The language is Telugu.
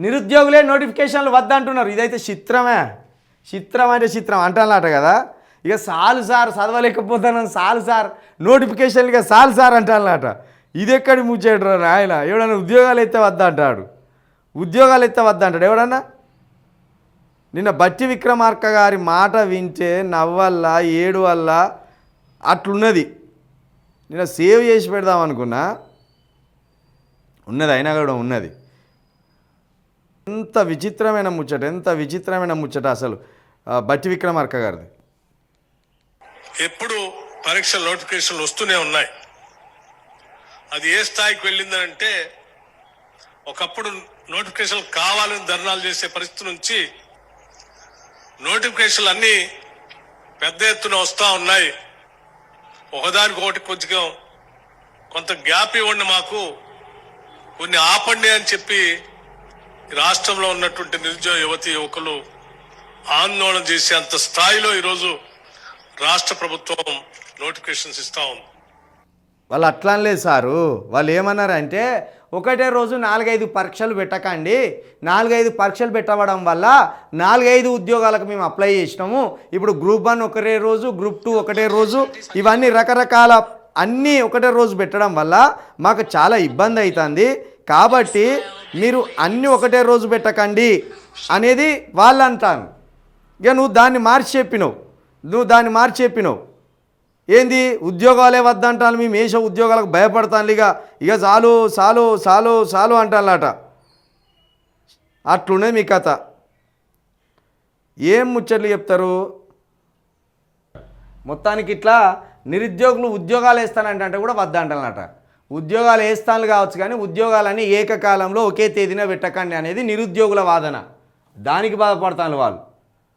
నిరుద్యోగులే నోటిఫికేషన్లు వద్దంటున్నారు. ఇదైతే చిత్రమే. చిత్రం అంటే చిత్రం అంటానట కదా. ఇక సాలు సార్ చదవలేకపోతాను సాలు సార్. నోటిఫికేషన్లు ఇక సాలు సార్ అంటానట ఇది ఎక్కడి ముచ్చేటరా ఆయన ఎవడన్నా ఉద్యోగాలు అయితే వద్దంటాడు. ఉద్యోగాలు అయితే వద్దంటాడు. ఎవడన్నా? నిన్న బట్టి విక్రమార్క గారి మాట వింటే నవ్వల్ల ఏడు వల్ల అట్లున్నది. నిన్న సేవ్ చేసి పెడదాం అనుకున్నా. ఉన్నది అయినా కూడా ఉన్నది. ఎంత విచిత్రమైన ముచ్చట ఎంత విచిత్రమైన ముచ్చట అసలు. బట్టి విక్రమార్క గారిది. ఎప్పుడు పరీక్షల నోటిఫికేషన్లు వస్తూనే ఉన్నాయి. అది ఏ స్థాయికి వెళ్ళిందంటే ఒకప్పుడు నోటిఫికేషన్ కావాలని ధర్నాలు చేసే పరిస్థితి నుంచి నోటిఫికేషన్లు అన్నీ పెద్ద ఎత్తున వస్తూ ఉన్నాయి. ఒకదానికి ఒకటి కొంచెం కొంత గ్యాప్ ఇవ్వండి మాకు కొన్ని ఆపండి అని చెప్పి రాష్ట్రంలో ఉన్నటువంటి నిరుద్యోగ యువతి యువకులు ఆందోళన చేసే అంత స్థాయిలో ఈరోజు రాష్ట్ర ప్రభుత్వం నోటిఫికేషన్స్ ఇస్తా ఉంది. వాళ్ళు అట్లా అనలేదు సారు. వాళ్ళు ఏమన్నారంటే ఒకటే రోజు నాలుగైదు పరీక్షలు పెట్టకండి. నాలుగైదు పరీక్షలు పెట్టవడం వల్ల నాలుగైదు ఉద్యోగాలకు మేము అప్లై చేసినాము. ఇప్పుడు గ్రూప్ వన్ ఒకటే రోజు గ్రూప్ టూ ఒకటే రోజు ఇవన్నీ రకరకాల అన్నీ ఒకటే రోజు పెట్టడం వల్ల మాకు చాలా ఇబ్బంది అవుతుంది. కాబట్టి మీరు అన్నీ ఒకటే రోజు పెట్టకండి అనేది వాళ్ళు అంటాను ఇక నువ్వు దాన్ని మార్చి చెప్పినావు. నువ్వు దాన్ని మార్చి చెప్పినావు. ఏంది? ఉద్యోగాలే వద్దంటాను మేము వేసే ఉద్యోగాలకు భయపడతాను ఇక. ఇక చాలు చాలు చాలు చాలు అంటానట అట్లునే మీ కథ. ఏం ముచ్చట్లు చెప్తారు? మొత్తానికి ఇట్లా నిరుద్యోగులు ఉద్యోగాలు వేస్తానంటే కూడా వద్దంటానట ఉద్యోగాలు వేస్తాను కావచ్చు కానీ ఉద్యోగాలని ఏకకాలంలో ఒకే తేదీన పెట్టకండి అనేది నిరుద్యోగుల వాదన. దానికి బాధపడతాను వాళ్ళు.